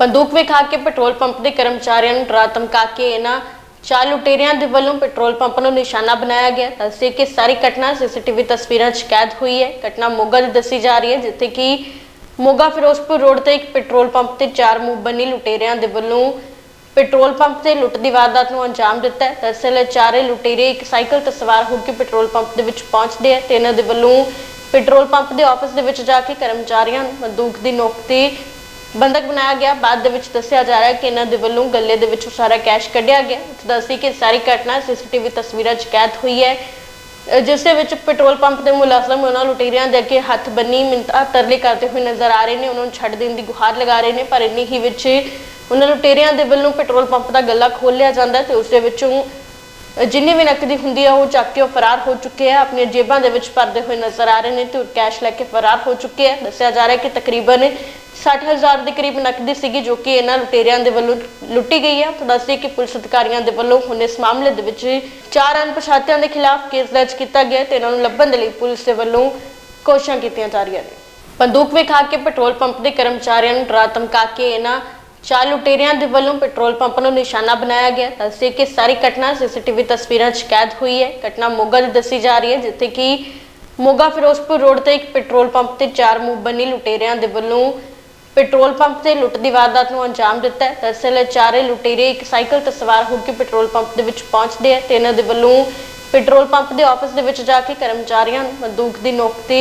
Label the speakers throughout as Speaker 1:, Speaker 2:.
Speaker 1: ਬੰਦੂਕ ਵਿਖਾ ਕੇ petrol pump ਦੇ ਕਰਮਚਾਰੀਆਂ ਨੂੰ ਡਰਾ ਧਮਕਾ ਕੇ ਇਹਨਾਂ ਚਾਰ ਲੁਟੇਰਿਆਂ ਦੇ ਵੱਲੋਂ ਪੈਟਰੋਲ ਪੰਪ ਨੂੰ ਨਿਸ਼ਾਨਾ ਬਣਾਇਆ ਗਿਆ। ਦੱਸੇ ਕਿ ਸਾਰੀ ਘਟਨਾ ਸੀਸੀਟੀਵੀ ਤਸਵੀਰਾਂ 'ਚ ਕੈਦ ਹੋਈ ਹੈ। ਘਟਨਾ ਮੋਗਾ ਦੀ ਦੱਸੀ ਜਾ ਰਹੀ ਹੈ, ਜਿੱਥੇ ਕਿ ਮੋਗਾ ਫਿਰੋਜ਼ਪੁਰ ਰੋਡ ਤੇ ਇੱਕ ਪੈਟਰੋਲ ਪੰਪ ਤੇ ਚਾਰ ਮੁੰਬਨੀ ਲੁਟੇਰਿਆਂ ਦੇ ਵੱਲੋਂ ਪੈਟਰੋਲ ਪੰਪ ਤੇ ਲੁੱਟ ਦੀ ਵਾਰਦਾਤ ਨੂੰ ਅੰਜਾਮ ਦਿੱਤਾ ਹੈ। ਦਰਅਸਲ ਇਹ ਚਾਰੇ ਲੁਟੇਰੇ ਇੱਕ ਸਾਈਕਲ ਤੇ ਸਵਾਰ ਹੋ ਕੇ ਪੈਟਰੋਲ ਪੰਪ ਦੇ ਵਿੱਚ ਪਹੁੰਚਦੇ ਹੈ ਤੇ ਇਹਨਾਂ ਦੇ ਵੱਲੋਂ ਪੈਟਰੋਲ ਪੰਪ ਦੇ ਆਫਿਸ ਦੇ ਵਿੱਚ ਜਾ ਕੇ ਕਰਮਚਾਰੀਆਂ ਨੂੰ ਬੰਦੂਕ ਦੀ ਨੋਕ ਤੇ ਬੰਦਕ ਬਣਾਇਆ ਗਿਆ। ਬਾਅਦ ਦੇ ਵਿੱਚ ਦੱਸਿਆ ਜਾ ਰਿਹਾ ਹੈ ਕਿ ਇਹਨਾਂ ਦੇ ਵੱਲੋਂ ਗੱਲੇ ਦੇ ਵਿੱਚੋਂ ਸਾਰਾ ਕੈਸ਼ ਕੱਢਿਆ ਗਿਆ। ਦੱਸੀ ਕਿ ਸਾਰੀ ਘਟਨਾ ਸੀਸੀਟੀਵੀ ਤਸਵੀਰਾਂ 'ਚ ਕੈਦ ਹੋਈ ਹੈ। ਜਿਸ ਦੇ ਵਿੱਚ ਪੈਟਰੋਲ ਪੰਪ ਦੇ ਮੁਲਾਜ਼ਮ ਉਹਨਾਂ ਲੁਟੇਰਿਆਂ ਦੇ ਅੱਗੇ ਹੱਥ ਬੰਨੀ ਮਿੰਤਾ ਤਰਲੇ ਕਰਦੇ ਹੋਏ ਨਜ਼ਰ ਆ ਰਹੇ ਨੇ। ਉਹਨਾਂ ਨੂੰ ਛੱਡ ਦੇਣ ਦੀ ਗੁਹਾਰ ਲਗਾ ਰਹੇ ਨੇ, ਪਰ ਇੰਨੀ ਹੀ ਵਿੱਚ ਉਹਨਾਂ ਲੁਟੇਰਿਆਂ ਦੇ ਵੱਲੋਂ ਪੈਟਰੋਲ ਪੰਪ ਦਾ ਗੱਲਾ ਖੋਲ੍ਹ ਲਿਆ ਜਾਂਦਾ ਤੇ ਉਸ ਦੇ ਵਿੱਚੋਂ ਜਿੰਨੀ ਵੀ ਨਕਦੀ ਹੁੰਦੀ ਆ, ਉਹ ਚੱਕ ਕੇ ਉਹ ਫਰਾਰ ਹੋ ਚੁੱਕੇ ਆ। ਆਪਣੀਆਂ ਜੇਬਾਂ ਦੇ ਵਿੱਚ ਭਰਦੇ ਹੋਏ ਨਜ਼ਰ ਆ ਰਹੇ ਨੇ ਤੇ ਕੈਸ਼ ਲੈ ਕੇ ਫਰਾਰ ਹੋ ਚੁੱਕੇ ਆ। ਦੱਸਿਆ ਜਾ ਰਿਹਾ ਕਿ ਤਕਰੀਬਨ 60000 ਦੇ ਕਰੀਬ ਨਕਦੀ ਸੀਗੀ ਜੋ ਕਿ ਇਹਨਾਂ ਲੁਟੇਰਿਆਂ ਦੇ ਵੱਲੋਂ ਲੁੱਟੀ ਗਈ ਆ। ਤਾਂ ਦੱਸਦੇ ਕਿ ਪੁਲਿਸ ਅਧਿਕਾਰੀਆਂ ਦੇ ਵੱਲੋਂ ਹੁਣ ਇਸ ਮਾਮਲੇ ਦੇ ਵਿੱਚ ਚਾਰ ਅਣਪਛਾਤਿਆਂ ਦੇ ਖਿਲਾਫ ਕੇਸ ਦਰਜ ਕੀਤਾ ਗਿਆ ਤੇ ਇਹਨਾਂ ਨੂੰ ਲੱਭਣ ਦੇ ਲਈ ਪੁਲਿਸ ਦੇ ਵੱਲੋਂ ਕੋਸ਼ਿਸ਼ਾਂ ਕੀਤੀਆਂ ਜਾ ਰਹੀਆਂ ਨੇ। ਬੰਦੂਕ ਵਿਖਾ ਕੇ ਪੈਟਰੋਲ ਪੰਪ ਦੇ ਕਰਮਚਾਰੀਆਂ ਨੂੰ ਡਰਾ ਧਮਕਾ ਕੇ ਇਹਨਾਂ ਚਾਰ ਲੁਟੇਰਿਆਂ ਦੇ ਵੱਲੋਂ ਪੈਟਰੋਲ ਪੰਪ ਨੂੰ ਨਿਸ਼ਾਨਾ ਬਣਾਇਆ ਗਿਆ। ਦੱਸੇ ਕਿ ਸਾਰੀ ਘਟਨਾ ਸੀਸੀਟੀਵੀ ਤਸਵੀਰਾਂ 'ਚ ਕੈਦ ਹੋਈ ਹੈ। ਘਟਨਾ ਮੋਗਾ ਦੀ ਦੱਸੀ ਜਾ ਰਹੀ ਹੈ, ਜਿੱਥੇ ਕਿ ਮੋਗਾ ਫਿਰੋਜ਼ਪੁਰ ਰੋਡ ਤੇ ਇੱਕ ਪੈਟਰੋਲ ਪੰਪ ਤੇ ਚਾਰ ਮੁੰਬਨੀ ਲੁਟੇਰਿਆਂ ਦੇ ਵੱਲੋਂ ਪੈਟਰੋਲ ਪੰਪ ਤੇ ਲੁੱਟ ਦੀ ਵਾਰਦਾਤ ਨੂੰ ਅੰਜਾਮ ਦਿੱਤਾ ਹੈ। ਦਰਅਸਲ ਇਹ ਚਾਰੇ ਲੁਟੇਰੇ ਇੱਕ ਸਾਈਕਲ ਤੇ ਸਵਾਰ ਹੋ ਕੇ ਪੈਟਰੋਲ ਪੰਪ ਦੇ ਵਿੱਚ ਪਹੁੰਚਦੇ ਆ ਤੇ ਇਹਨਾਂ ਦੇ ਵੱਲੋਂ ਪੈਟਰੋਲ ਪੰਪ ਦੇ ਆਫਿਸ ਦੇ ਵਿੱਚ ਜਾ ਕੇ ਕਰਮਚਾਰੀਆਂ ਨੂੰ ਬੰਦੂਕ ਦੀ ਨੋਕ ਤੇ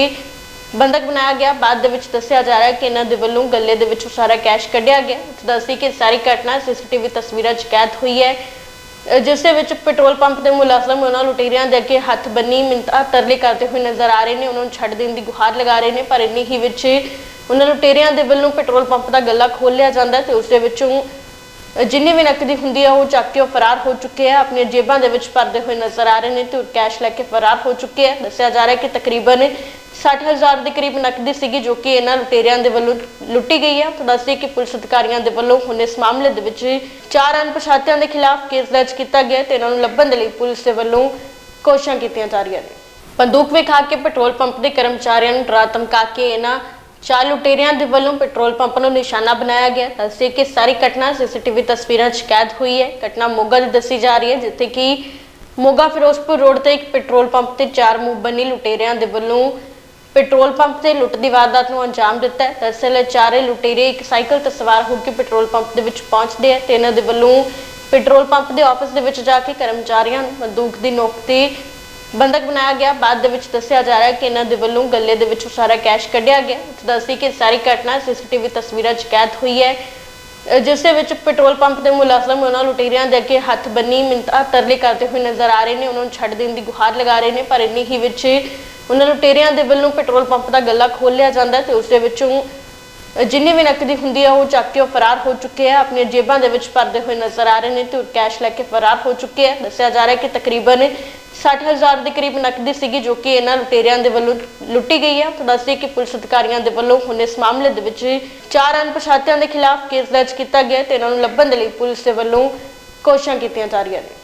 Speaker 1: ਬੰਦਕ ਬਣਾਇਆ ਗਿਆ। ਬਾਅਦ ਦੇ ਵਿੱਚ ਦੱਸਿਆ ਜਾ ਰਿਹਾ ਹੈ ਕਿ ਇਹਨਾਂ ਦੇ ਵੱਲੋਂ ਗੱਲੇ ਦੇ ਵਿੱਚੋਂ ਸਾਰਾ ਕੈਸ਼ ਕੱਢਿਆ ਗਿਆ। ਦੱਸੀ ਕਿ ਸਾਰੀ ਘਟਨਾ ਸੀਸੀਟੀਵੀ ਤਸਵੀਰਾਂ 'ਚ ਕੈਦ ਹੋਈ ਹੈ। ਜਿਸ ਦੇ ਵਿੱਚ ਪੈਟਰੋਲ ਪੰਪ ਦੇ ਮੁਲਾਜ਼ਮ ਉਹਨਾਂ ਲੁਟੇਰਿਆਂ ਦੇ ਅੱਗੇ ਹੱਥ ਬੰਨੀ ਮਿੰਤਾ ਤਰਲੇ ਕਰਦੇ ਹੋਏ ਨਜ਼ਰ ਆ ਰਹੇ ਨੇ। ਉਹਨਾਂ ਨੂੰ ਛੱਡ ਦੇਣ ਦੀ ਗੁਹਾਰ ਲਗਾ ਰਹੇ ਨੇ, ਪਰ ਇੰਨੀ ਹੀ ਵਿੱਚ ਉਹਨਾਂ ਲੁਟੇਰਿਆਂ ਦੇ ਵੱਲੋਂ ਪੈਟਰੋਲ ਪੰਪ ਦਾ ਗੱਲਾ ਖੋਲ੍ਹ ਜਾਂਦਾ ਹੈ ਤੇ ਉਸ ਦੇ ਵਿੱਚੋਂ ਜਿੰਨੀ ਵੀ ਨਕਦੀ ਹੁੰਦੀ ਆ ਉਹ ਚੱਕ ਕੇ ਉਹ ਫਰਾਰ ਹੋ ਚੁੱਕੇ ਆ, ਆਪਣੀਆਂ ਜੇਬਾਂ ਦੇ ਵਿੱਚ ਭਰਦੇ ਹੋਏ ਨਜ਼ਰ ਆ ਰਹੇ ਨੇ ਤੇ ਉਹ ਕੈਸ਼ ਲੈ ਕੇ ਫਰਾਰ ਹੋ ਚੁੱਕੇ ਆ। ਦੱਸਿਆ ਜਾ ਰਿਹਾ ਕਿ ਤਕਰੀਬਨ 60000 ਦੇ ਕਰੀਬ ਨਕਦੀ ਸੀਗੀ ਜੋ ਕਿ ਇਹਨਾਂ ਲੁਟੇਰਿਆਂ ਦੇ ਵੱਲੋਂ ਲੁੱਟੀ ਗਈ ਆ। ਤਾਂ ਦੱਸਦੇ ਕਿ ਪੁਲਿਸ ਅਧਿਕਾਰੀਆਂ ਦੇ ਵੱਲੋਂ ਹੁਣ ਇਸ ਮਾਮਲੇ ਦੇ ਵਿੱਚ ਚਾਰ ਅਣਪਛਾਤਿਆਂ ਦੇ ਖਿਲਾਫ ਕੇਸ ਦਰਜ ਕੀਤਾ ਗਿਆ ਤੇ ਇਹਨਾਂ ਨੂੰ ਲੱਭਣ ਦੇ ਲਈ ਪੁਲਿਸ ਦੇ ਵੱਲੋਂ ਕੋਸ਼ਿਸ਼ਾਂ ਕੀਤੀਆਂ ਜਾ ਰਹੀਆਂ ਨੇ। ਬੰਦੂਕ ਵਿਖਾ ਕੇ ਪੈਟਰੋਲ ਪੰਪ ਦੇ ਕਰਮਚਾਰੀਆਂ ਨੂੰ ਡਰਾ ਧਮਕਾ ਕੇ ਇਹਨਾਂ ਚਾਰ ਲੁਟੇਰਿਆਂ ਦੇ ਵੱਲੋਂ ਪੈਟਰੋਲ ਪੰਪ ਨੂੰ ਨਿਸ਼ਾਨਾ ਬਣਾਇਆ ਗਿਆ। ਦੱਸੇ ਕਿ ਸਾਰੀ ਘਟਨਾ ਸੀਸੀਟੀਵੀ ਤਸਵੀਰਾਂ 'ਚ ਕੈਦ ਹੋਈ ਹੈ। ਘਟਨਾ ਮੋਗਾ ਦੀ ਦੱਸੀ ਜਾ ਰਹੀ ਹੈ, ਜਿੱਥੇ ਕਿ ਮੋਗਾ ਫਿਰੋਜ਼ਪੁਰ ਰੋਡ ਤੇ ਇੱਕ ਪੈਟਰੋਲ ਪੰਪ ਤੇ ਚਾਰ ਮੁੰਬਨੀ ਲੁਟੇਰਿਆਂ ਦੇ ਵੱਲੋਂ ਪੈਟਰੋਲ ਪੰਪ ਤੇ ਲੁੱਟ ਦੀ ਵਾਰਦਾਤ ਨੂੰ ਅੰਜਾਮ ਦਿੱਤਾ ਹੈ। ਦਰਅਸਲ ਚਾਰੇ ਲੁਟੇਰੇ ਇੱਕ ਸਾਈਕਲ ਤੇ ਸਵਾਰ ਹੋ ਕੇ ਪੈਟਰੋਲ ਪੰਪ ਦੇ ਵਿੱਚ ਪਹੁੰਚਦੇ ਹੈ ਤੇ ਇਹਨਾਂ ਦੇ ਵੱਲੋਂ ਪੈਟਰੋਲ ਪੰਪ ਦੇ ਆਫਿਸ ਦੇ ਵਿੱਚ ਜਾ ਕੇ ਕਰਮਚਾਰੀਆਂ ਨੂੰ ਬੰਦੂਕ ਦੀ ਨੋਕ ਤੇ ਬੰਦਕ ਬਣਾਇਆ ਗਿਆ। ਬਾਅਦ ਦੇ ਵਿੱਚ ਦੱਸਿਆ ਜਾ ਰਿਹਾ ਹੈ ਕਿ ਇਹਨਾਂ ਦੇ ਵੱਲੋਂ ਗੱਲੇ ਦੇ ਵਿੱਚੋਂ ਸਾਰਾ ਕੈਸ਼ ਕੱਢਿਆ ਗਿਆ। ਦੱਸੀ ਕਿ ਸਾਰੀ ਘਟਨਾ ਸੀਸੀਟੀਵੀ ਤਸਵੀਰਾਂ 'ਚ ਕੈਦ ਹੋਈ ਹੈ। ਜਿਸ ਦੇ ਵਿੱਚ ਪੈਟਰੋਲ ਪੰਪ ਦੇ ਮੁਲਾਜ਼ਮ ਉਹਨਾਂ ਲੁਟੇਰਿਆਂ ਦੇ ਅੱਗੇ ਹੱਥ ਬੰਨੀ ਮਿੰਤਾ ਤਰਲੇ ਕਰਦੇ ਹੋਏ ਨਜ਼ਰ ਆ ਰਹੇ ਨੇ। ਉਹਨਾਂ ਨੂੰ ਛੱਡ ਦੇਣ ਦੀ ਗੁਹਾਰ ਲਗਾ ਰਹੇ ਨੇ, ਪਰ ਇੰਨੀ ਹੀ ਵਿੱਚ ਉਹਨਾਂ ਲੁਟੇਰਿਆਂ ਦੇ ਵੱਲੋਂ ਪੈਟਰੋਲ ਪੰਪ ਦਾ ਗੱਲਾ ਖੋਲ੍ਹ ਲਿਆ ਜਾਂਦਾ ਤੇ ਉਸ ਦੇ ਵਿੱਚੋਂ ਜਿੰਨੀ ਵੀ ਨਕਦੀ ਹੁੰਦੀ ਹੈ ਉਹ ਚੱਕ ਕੇ ਉਹ ਫਰਾਰ ਹੋ ਚੁੱਕੇ ਆ। ਆਪਣੀਆਂ ਜੇਬਾਂ ਦੇ ਵਿੱਚ ਭਰਦੇ ਹੋਏ ਨਜ਼ਰ ਆ ਰਹੇ ਨੇ ਤੇ ਕੈਸ਼ ਲੈ ਕੇ ਫਰਾਰ ਹੋ ਚੁੱਕੇ ਆ। ਦੱਸਿਆ ਜਾ ਰਿਹਾ ਹੈ ਕਿ ਤਕਰੀਬਨ 60000 ਦੇ ਕਰੀਬ ਨਕਦੀ ਸੀਗੀ ਜੋ ਕਿ ਇਹਨਾਂ ਲੁਟੇਰਿਆਂ ਦੇ ਵੱਲੋਂ ਲੁੱਟੀ ਗਈ ਹੈ ਤਾਂ ਦੱਸਦੇ ਕਿ ਪੁਲਿਸ ਅਧਿਕਾਰੀਆਂ ਦੇ ਵੱਲੋਂ ਹੁਣ ਇਸ ਮਾਮਲੇ ਦੇ ਵਿੱਚ ਚਾਰ ਅਣਪਛਾਤਿਆਂ ਦੇ ਖਿਲਾਫ ਕੇਸ ਦਰਜ ਕੀਤਾ ਗਿਆ ਤੇ ਇਹਨਾਂ ਨੂੰ ਲੱਭਣ ਦੇ ਲਈ ਪੁਲਿਸ ਦੇ ਵੱਲੋਂ ਕੋਸ਼ਿਸ਼ਾਂ ਕੀਤੀਆਂ ਜਾ ਰਹੀਆਂ ਨੇ।